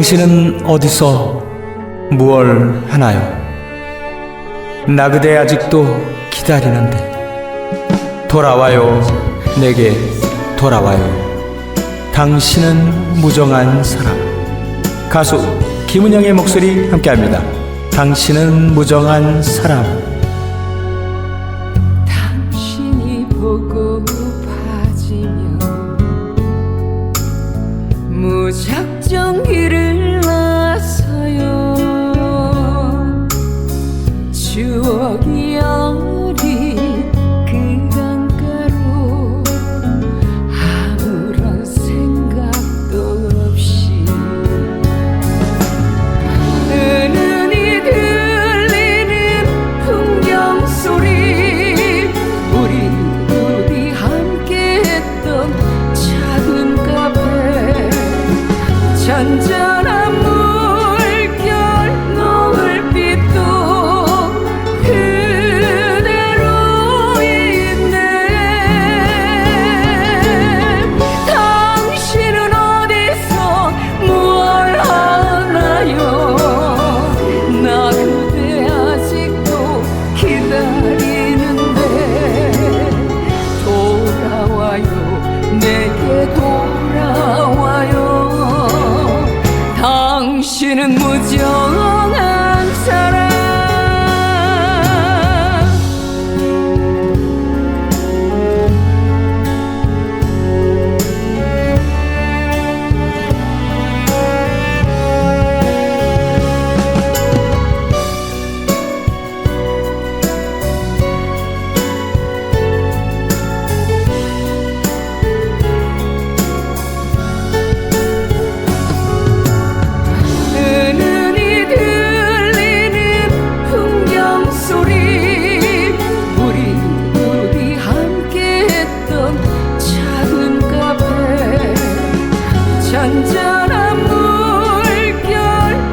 당신은 어디서 무얼 하나요? 나 그대 아직도 기다리는데. 돌아와요 내게 돌아와요. 당신은 무정한 사람. 가수 김은영의 목소리 함께합니다. 당신은 무정한 사람. 당신이 보고 파지면 무작정 길을 기다리는데 돌아와요. 내게 돌 당신은 무 잔잔한 물결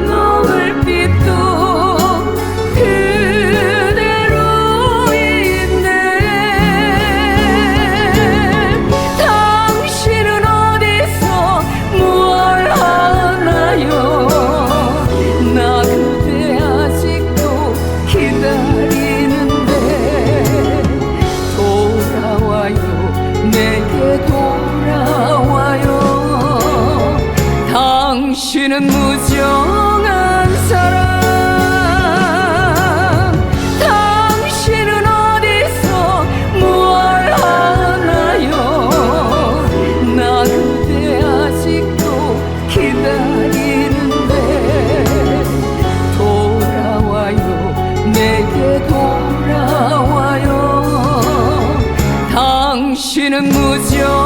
노을빛도 그대로 있네. 당신은 어디서 무얼 하나요? 나 그대 아직도 기다리는데 돌아와요. 내게 돌 당신은 무정한 사람. 당신은 어디서 무얼 하나요? 나 그대 아직도 기다리는데 돌아와요. 내게 돌아와요. 당신은 무정